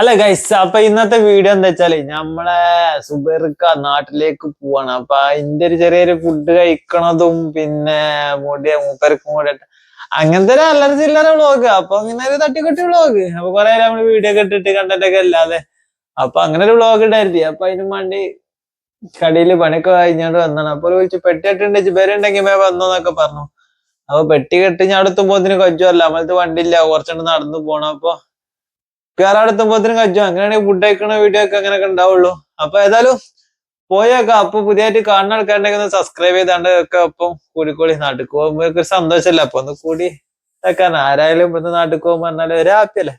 അല്ല ഗൈസ് അപ്പൊ ഇന്നത്തെ വീഡിയോ എന്താ വെച്ചാൽ നമ്മളെ സുബർക്ക നാട്ടിലേക്ക് പോവാണ്. അപ്പൊ അതിന്റെ ഒരു ചെറിയൊരു ഫുഡ് കഴിക്കണതും പിന്നെ മുടിയ മൂപ്പർക്കും കൂടെ അങ്ങനത്തെ ഒരു അല്ലറ ചില്ലറ വ്ളോഗ് അപ്പൊ അങ്ങനെ ഒരു തട്ടിക്കൊട്ടി വ്ളോഗ് അപ്പൊ കൊറേ നമ്മൾ വീഡിയോ കെട്ടിട്ട് കണ്ടിട്ടൊക്കെ അല്ലാതെ. അപ്പൊ അങ്ങനെ ഒരു വ്ളോഗ് ഉണ്ടായിരുന്നു അപ്പൊ അതിന് വേണ്ടി കടയിൽ പണിയൊക്കെ കഴിഞ്ഞോണ്ട് വന്നാണ് അപ്പൊ വിളിച്ച് പെട്ടി കെട്ടുണ്ട് പേരുണ്ടെങ്കിൽ മേ വന്നോന്നൊക്കെ പറഞ്ഞു. അപ്പൊ പെട്ടി കെട്ടി ഞാൻ അടുത്തുമ്പോത്തിന് കൊച്ചുമല്ല നമ്മളത് വണ്ടിയില്ല. കുറച്ചുകൊണ്ട് നടന്നു പോണം. അപ്പൊ കേരളത്തുമ്പോത്തിന് കഴിച്ചു അങ്ങനെയാണെങ്കിൽ ഫുഡ് കഴിക്കണ വീഡിയോ ഒക്കെ അങ്ങനെയൊക്കെ ഉണ്ടാവുള്ളൂ. അപ്പൊ ഏതായാലും പോയേക്കാം. അപ്പൊ പുതിയതായിട്ട് കാണുന്ന ആൾക്കാരുണ്ടെങ്കിൽ ഒന്ന് സബ്സ്ക്രൈബ് ചെയ്താണ്ട് ഒക്കെ ഒപ്പം കൂടിക്കോളി നാട്ടിൽ പോകുമ്പോ ഒരു സന്തോഷമല്ല അപ്പൊ ഒന്ന് കൂടി ഇതാക്കാൻ. ആരായാലും ഇപ്പൊ നാട്ടിൽ പോകുമ്പോ പറഞ്ഞാലും ഒരു ഹാപ്പി അല്ലേ?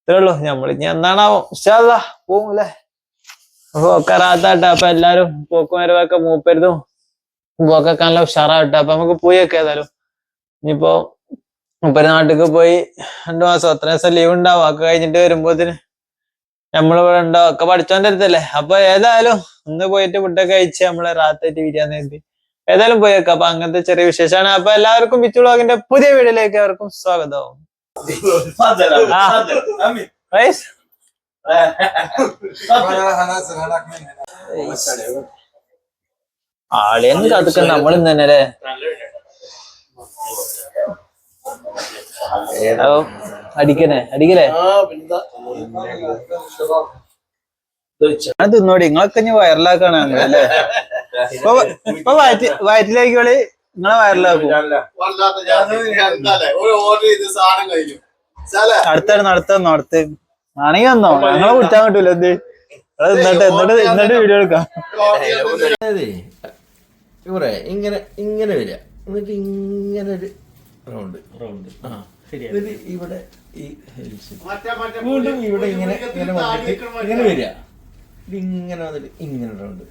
ഇത്രേ ഉള്ളൂ. നമ്മൾ ഇനി എന്നാണാവോ? ഇഷ്ടല്ല പോകും അല്ലേ? അപ്പൊ ഒക്കെ റാത്താട്ടെ അപ്പൊ എല്ലാരും പോക്കും വരവൊക്കെ മൂപ്പരുതും. പോക്കൊക്കെ നല്ല ഉഷാറാവട്ടെ. അപ്പൊ നമുക്ക് പോയേക്കാം ഏതായാലും. ഇനിയിപ്പോ മുപ്പര് നാട്ടിലേക്ക് പോയി രണ്ടു മാസം അത്ര ദിവസം ലീവ് ഉണ്ടാവും. ഒക്കെ കഴിഞ്ഞിട്ട് വരുമ്പോത്തിന് നമ്മളിവിടെ ഉണ്ടാവും ഒക്കെ പഠിച്ചോണ്ടിരുത്തല്ലേ അപ്പൊ ഏതായാലും ഇന്ന് പോയിട്ട് ഫുഡൊക്കെ കഴിച്ച് നമ്മളെ റാത്തായിട്ട് ബിരിയാണി കരുതി. ഏതായാലും പോയേക്കാം അപ്പൊ അങ്ങനത്തെ ചെറിയ വിശേഷമാണ്. അപ്പൊ എല്ലാവർക്കും ബിച്ചു വ്ളോഗിന്റെ പുതിയ വീഡിയോയിലേക്ക് അവർക്കും സ്വാഗതം. Guys, ആളിയൊന്നും നമ്മളിന്ന് നമ്മൾ ഇന്ന് തന്നെ അല്ലേ? ഏതോ? അടിക്കണേ അടിക്കലേ? ഞാൻ തിന്നോടി നിങ്ങളൊക്കെ ഇനി വൈറലാക്കാണ് അല്ലേ? ഇപ്പൊ ഇപ്പൊ വയറ്റി വയറ്റിലേക്കോളി നിങ്ങളെ വൈറലാക്കും അടുത്താണ് അടുത്തെന്നോ അടുത്ത് ആണെങ്കിൽ വന്നോ? ഞങ്ങളെ കുറ്റാൻ കിട്ടൂല എന്ത്? എന്നിട്ട് എന്നിട്ട് എന്നിട്ട് വീഡിയോ എടുക്കാം. ഇങ്ങനെ ഇങ്ങനെ വരിക. എന്നിട്ട് ഇങ്ങനെ ഒരു റൗണ്ട്. റൗണ്ട്. ആ. എന്നിട്ട് ഇവിടെ ഈ ഹെലിക്സ് വീണ്ടും ഇവിടെ ഇങ്ങനെ ഇങ്ങനെ വന്നിട്ട് ഇങ്ങനെ വരിക. ഇത് ഇങ്ങനെ വന്നിട്ട് ഇങ്ങനെ റൗണ്ട്.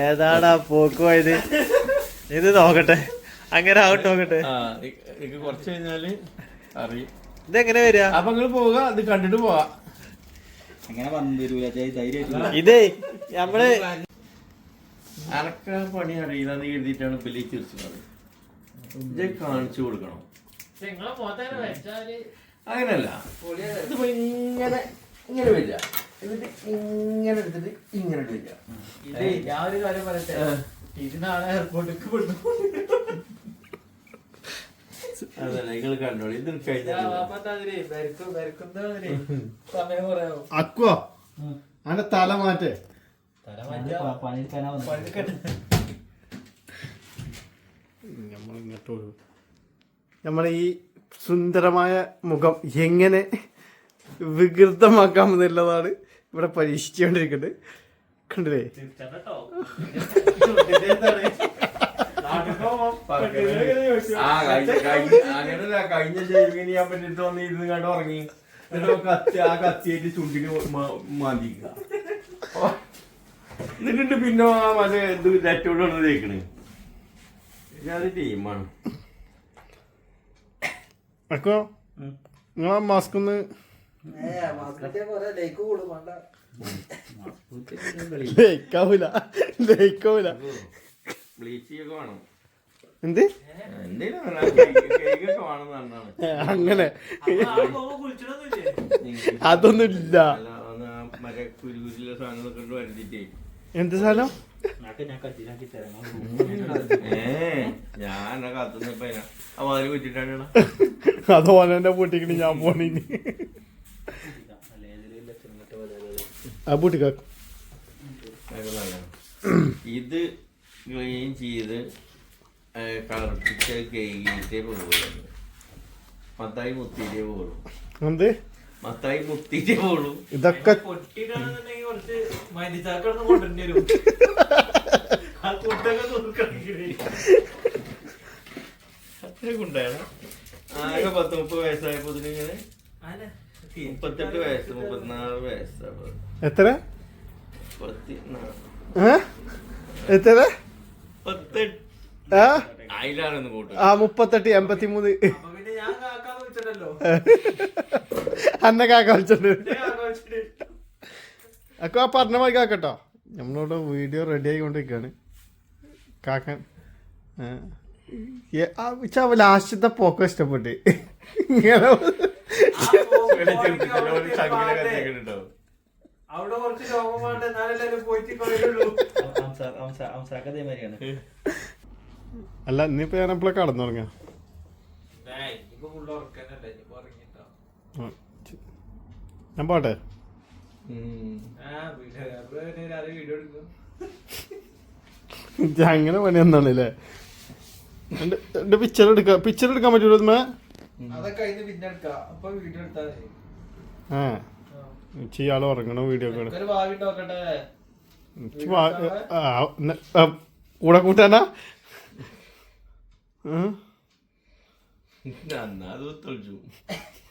ഏതാടാ പോക്കുവായത് പോയത് ഇത് നോക്കട്ടെ. അങ്ങനെ ആവട്ടെ നോക്കട്ടെ. ആ ഇത് കുറച്ച് കഴിഞ്ഞാൽ അറിയും. ഇതെങ്ങനെ വരിക? അപ്പൊ നിങ്ങൾ പോവുക അത് കണ്ടിട്ട് പോവാ. ഇത് നമ്മൾ അറക്കാൻ പണി അറിയില്ലെന്ന് എഴുതിയിട്ടാണ് വലിയ ചിരിച്ചത് കാണിച്ചു കൊടുക്കണം. അങ്ങനല്ല. ഇതിപ്പോ ഇങ്ങനെ ഇങ്ങനെ വരിക. എന്നിട്ട് ഇങ്ങനെ എടുത്തിട്ട് ഇങ്ങനെ വരിക. ഇത് ഞാൻ ഒരു കാര്യം പറയട്ടെ? ഇതിനാണ് എയർപോർട്ടിലേക്ക് അതല്ല നിങ്ങൾ കണ്ടോളി. ഇത് കഴിഞ്ഞാൽ സമയം പറയാമോ അക്കുവോ അന്റെ തല മാറ്റേ. നമ്മൾ ഇങ്ങോട്ട് നമ്മളെ ഈ സുന്ദരമായ മുഖം എങ്ങനെ വികൃതമാക്കാം എന്നുള്ളതാണ് ഇവിടെ പരീക്ഷിച്ചുകൊണ്ടിരിക്കുന്നത്. കണ്ടില്ലേ? ഉറങ്ങി. പിന്നെ മറ്റേ ഇത് നെറ്റോട് വന്ന് ടീമാണ് അക്കോ നിങ്ങളാ മാസ്ക് ഒന്ന് ലയിക്കാവൂല. ലയിക്കാവൂല. ബ്ലീച്ച് ഒക്കെ വേണം. എന്ത് അങ്ങനെ. അതൊന്നുമില്ല. എന്ത് സാധനം? ഞാൻ കത്തുന്നപ്പോ വാതിൽ കുറ്റിട്ടാണ് അത് ഓനെ പൂട്ടിക്കണി ഞാൻ പോണിനി ആ പൂട്ടിക്കാക്കും. ഇത് ക്ലീൻ ചെയ്ത് കളർപ്പിച്ച് കഴിഞ്ഞിട്ടേ പോകുള്ളൂ പത്തായി മുത്തിയിട്ടേ പോകുള്ളൂ എന്ത്? മത്തായി ഇതൊക്കെ ആകെ പത്ത് മുപ്പത് വയസ്സായപ്പോ ഇങ്ങനെ മുപ്പത്തെട്ട് വയസ്സ് മുപ്പത്തിനാല് വയസ്സാണ് എത്ര? എത്ര? ആ? അതിലാണെന്ന് കൂട്ടും ആ മുപ്പത്തെട്ട് എൺപത്തി മൂന്ന് അന്ന കാക്ക വിളിച്ചിട്ട് അക്ക ആ പറഞ്ഞ മതി കാക്കട്ടോ. നമ്മളോട് വീഡിയോ റെഡി ആയിക്കൊണ്ടിരിക്കുകയാണ് കാക്കൻ ലാസ്റ്റത്തെ പോക്കോ ഇഷ്ടപ്പെട്ട്. ഇങ്ങനെ അവിടെ കുറച്ച് പോയിട്ട് അല്ല ഇനിയിപ്പോ ഞാൻ എപ്പോഴും കടന്നുറങ്ങാ? ഇപ്പൊ ഞാൻ പോട്ടെ. അങ്ങനെ പണി എന്താണല്ലേ എന്റെ എന്റെ പിക്ചർ എടുക്ക. പിക്ചർ എടുക്കാൻ പറ്റൂല ആ. ഇച്ചി ഇയാൾ ഉറങ്ങണ വീഡിയോ കൂടെ കൂട്ടാനാ? അത് തൊഴിച്ചു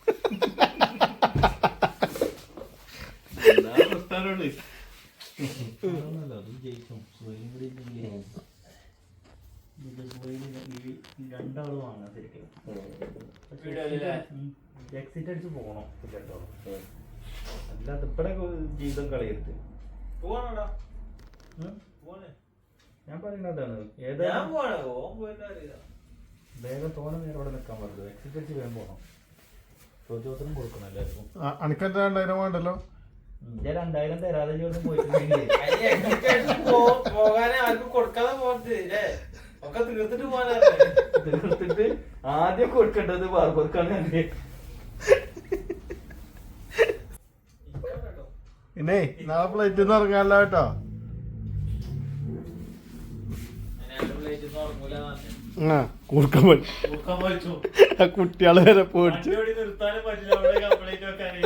എക്സിറ്റ് പോകണം കേട്ടോ അല്ലാതെ കളയരുത് ഞാൻ പറയുന്നതാണ് ഏതാ വേഗം തോന്നെ നേരം ഇവിടെ നിൽക്കാൻ പാടില്ല എക്സിറ്റ് വേഗം പോകണം ചോദ്യോത്തരം കൊടുക്കണം എല്ലാവർക്കും ആ, അനക്കെന്താ രണ്ടായിരം വേണ്ടല്ലോ? ഇന്റെ രണ്ടായിരം തരാതെ ചോദ്യം പോയിട്ടുണ്ടെങ്കിൽ അതിന് executive പോ- പോകാനേ ആർക്കും കൊടുക്കാതെ പോകരുത് അല്ലേ ഒക്കെ തീർത്തിട്ട് പോകാനാണ് തീർത്തിട്ട് ആദ്യം കൊടുക്കേണ്ടത് ബാർബർക്കാണ് എന്റെ പിന്നെ നാളെ ഫ്ലൈറ്റിൽ നിന്ന് ഇറങ്ങാനല്ലോ കേട്ടോ. ആ കൂർക്കം പോയി ആ കുട്ടികൾ വരെ പോടിച്ചു. നിർത്താനും പറ്റില്ല അവിടെ കംപ്ലൈന്റ് വെക്കാനേ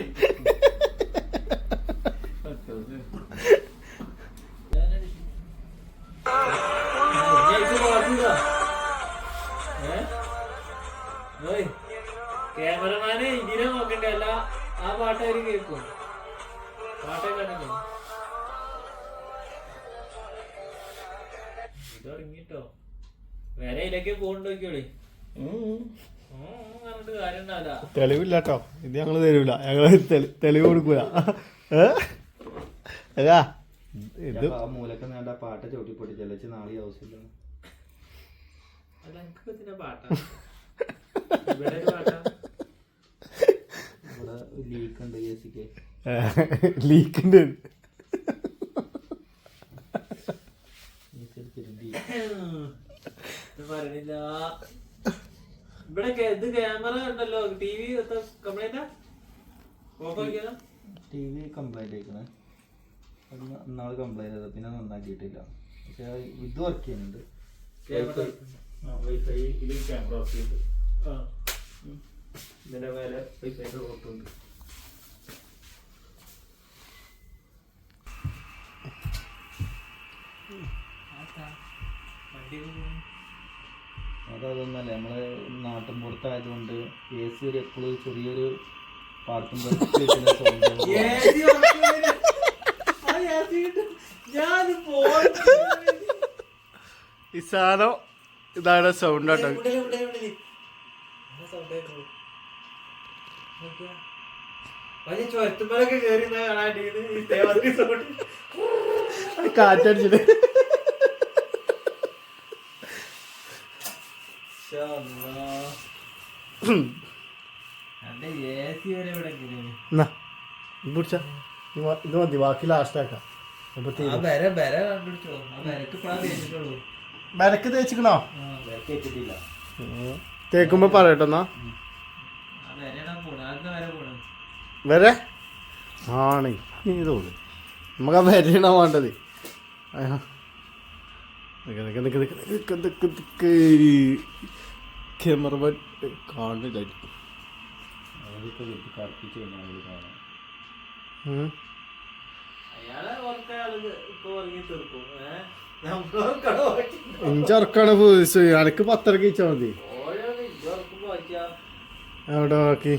ഇതിലേക്ക് പോകണ്ട നോക്കിയോളി പറഞ്ഞിട്ട് കാര്യം ഉണ്ടാവില്ല തെളിവില്ല കേട്ടോ ഇത് ഞങ്ങൾ തരൂല. ഞങ്ങൾ തെളി- തെളിവ് കൊടുക്കൂല. ഏതാ? ഇത് മൂലക്ക് നേണ്ട പാട്ട് ചവിട്ടി പൊട്ടിച്ചല്ലേ നാളെ ആവശ്യമില്ല ലീക്ക് ഉണ്ട് ലീക്ക്. പറയണില്ല. ഇവിടെ ഇത് ക്യാമറ ഉണ്ടല്ലോ. ടി വി കംപ്ലൈന്റ് ഓഫ് ആക്കിയാലോ ടി വി കംപ്ലൈന്റ് ആയിക്കണേ. നാളെ കംപ്ലൈന്റ് ചെയ്തത്. പിന്നെ നന്നാക്കിയിട്ടില്ല. പക്ഷെ ഇത് വർക്ക് ചെയ്യുന്നുണ്ട്. ക്യാമറ വർക്ക് ചെയ്ത്. ഇതിന്റെ മേലെ വൈഫൈയുടെ വണ്ടി അതൊന്നല്ല നമ്മൾ നാട്ടിൻ പുറത്തായതുകൊണ്ട് എ സി ഒരു എപ്പോഴും ചെറിയൊരു പാർക്കും ഇസാനോ ഇതാണ് സൗണ്ട് കേട്ടോ. ഇവിടെ ഇവിടെ ഇവിടെ സൗണ്ട് കേട്ടോ വലിയ ചുരത്തുമ്പോഴൊക്കെ കയറി കാണാൻ ഈ തേവത്തി സൗണ്ട് കാറ്റടിച്ചിട്ട് എന്റെ എ സി വരെ ഇവിടെ ഇങ്ങനെ. എന്നാ ഇത് പിടിച്ച. ഇത് മതി ബാക്കി ലാസ്റ്റ് ആക്കാം. ബരക്ക് തേച്ചിക്കണോ? തേക്കുമ്പോ പറയട്ടോ എന്നാ. വരെ ആണ്. തോന്നു നമുക്ക് ആ വരെയാണോ വേണ്ടത്. നിക്ക് നിക്ക് നിക്ക് നിക്ക് നിക്ക് നിക്ക് നിക്ക്. ക്യാമറമാൻ കാണില്ലായിരിക്കും ഇഞ്ചർക്കാണ് അനക്ക് പത്തരക്ക് വെച്ചാൽ മതി. എവിടെ ബാക്കി?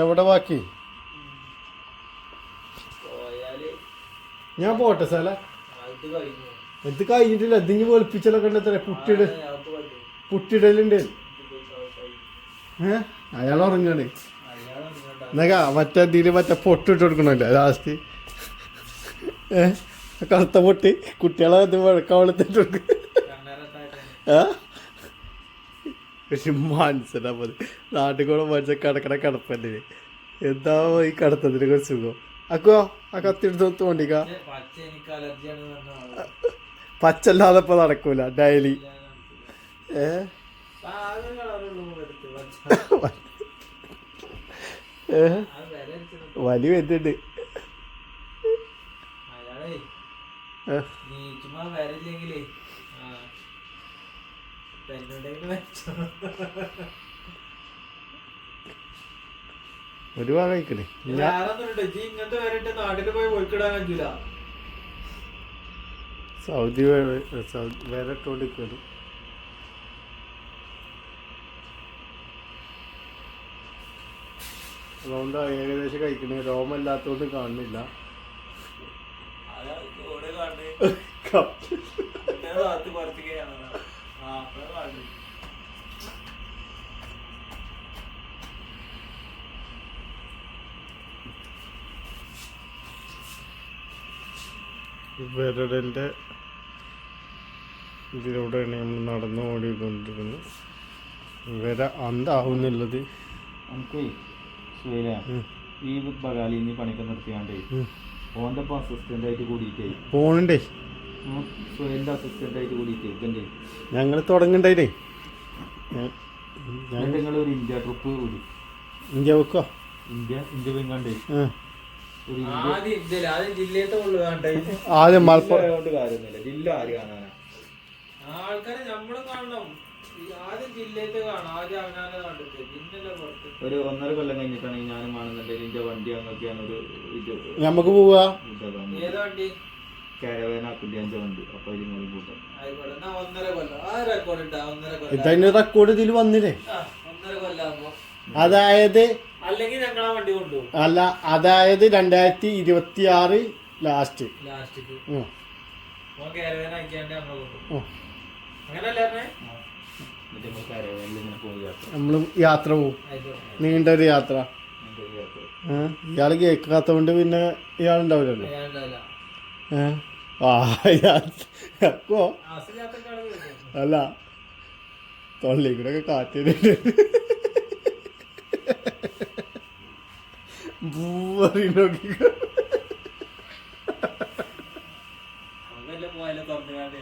എവിടെ ബാക്കി? ഞാൻ പോട്ടെ സാല. എന്ത് ഇത് കഴിഞ്ഞിട്ടില്ല? ഇതിഞ്ഞ് വെളുപ്പിച്ചലൊക്കെ ഉണ്ട് എത്ര പറ്റും പുട്ടിടലുണ്ട് അയാൾ ഉറങ്ങാണ്. എന്നാ മറ്റേ ഇതിൽ മറ്റേ പൊട്ടിട്ട് കൊടുക്കണല്ലേ ലാസ്റ്റ് ഏഹ് കറുത്ത പൊട്ടി. കുട്ടികളെ അത് വെളുക്കാൻ വെളുത്തിട്ട് കൊടുക്കും. പക്ഷെ മനസ്സിലാ മതി നാട്ടിൽ കൂടെ മനുഷ്യ കിടക്കണ കിടപ്പല്ലേ? എന്താ ഈ കടത്തതിന് കുറിച്ച് സുഖം? അക്കോ ആ കത്തിയെടുത്ത് തോണ്ടിക്ക. പച്ചല്ലാതെ ഇപ്പൊ നടക്കൂല ഡെയിലി വില വരുന്നുണ്ട് ഒരു ഏ, സൗദി ചുമ്മാ വരില്ലെങ്കിലേ ആ പെണ്ണുണ്ടെങ്കിൽ വെച്ചോ ഒരു ഭാഗം കഴിക്കണേ ഞാൻ വേറൊന്നുണ്ട് ജി ഇങ്ങനത്തെ വരട്ടെ നാട്ടിൽ പോയി ഒഴുക്കിടാൻ പറ്റൂല സൗദി വേ- സൗദി വേറെ ഇട്ടോണ്ടിരിക്കുന്നു അതുകൊണ്ട് ഏകദേശം കഴിക്കണേ. രോമല്ലാത്തോണ്ട് കാണുന്നില്ല. വിരടന്റെ ഇതിലൂടെയാണ് നമ്മൾ നടന്നു ഓടിക്കൊണ്ടിരുന്നത് വിര അന്താവുന്നുള്ളത്. നമുക്കേ സുഹൈല ഈ ബഗാലി നീ പണിക്ക് നിർത്തിയാണ്ടേ ഓന്റെ ഒപ്പം അസിസ്റ്റന്റ് ആയിട്ട് കൂടിയിട്ടേ. പോണണ്ടേ. സുഹൈലിന്റെ അസിസ്റ്റന്റ് ആയിട്ട് കൂടിയിട്ടേ ഇതല്ലേ ഞങ്ങൾ തുടങ്ങണ്ടേ നിങ്ങൾ ഒരു ഇന്ത്യ ട്രിപ്പ് കൂടി ഇന്ത്യ വെക്കോ? ഇന്ത്യ ഇന്ത്യ വേണ്ടേ ആദ്യം മലപ്പുറം ജില്ല ആര് കാണാനാ? ആൾക്കാരെ നമ്മളും കാണണം. ഒരു ഒന്നര കൊല്ലം കഴിഞ്ഞിട്ടാണെങ്കിൽ ഞാനും കാണുന്നുണ്ടെങ്കിൽ എന്റെ വണ്ടി അങ്ങൊക്കെയാണ് ഒരു ഇത് നമുക്ക് പോവാ? കാരവേന വണ്ടി. അപ്പൊ കൂട്ടാം. റെക്കോർഡ് ഒന്നര കൊല്ലം. ഇതതിന് റെക്കോർഡ് ഇതിൽ വന്നില്ലേ? അതായത് അല്ലെങ്കിൽ ഞങ്ങൾ ആ വണ്ടി കൊണ്ടുപോകും. അല്ല അതായത് രണ്ടായിരത്തി ഇരുപത്തി ആറ് ലാസ്റ്റ് ലാസ്റ്റ്. അങ്ങനല്ലേ നമ്മൾ യാത്ര. പോവും. നീണ്ട ഒരു യാത്ര ഇയാൾ കേൾക്കാത്തോണ്ട് പിന്നെ ഇയാളുണ്ടാവില്ലല്ലോ. വേണ്ടല്ല ഏ? ആ യാത്ര അപ്പോ അസലാത്തൊക്കെ അല്ല. തൊള്ളി കൂടെ ഒക്കെ അങ്ങനല്ലേ പോയാലും തുറന്നു കാണ്ടേ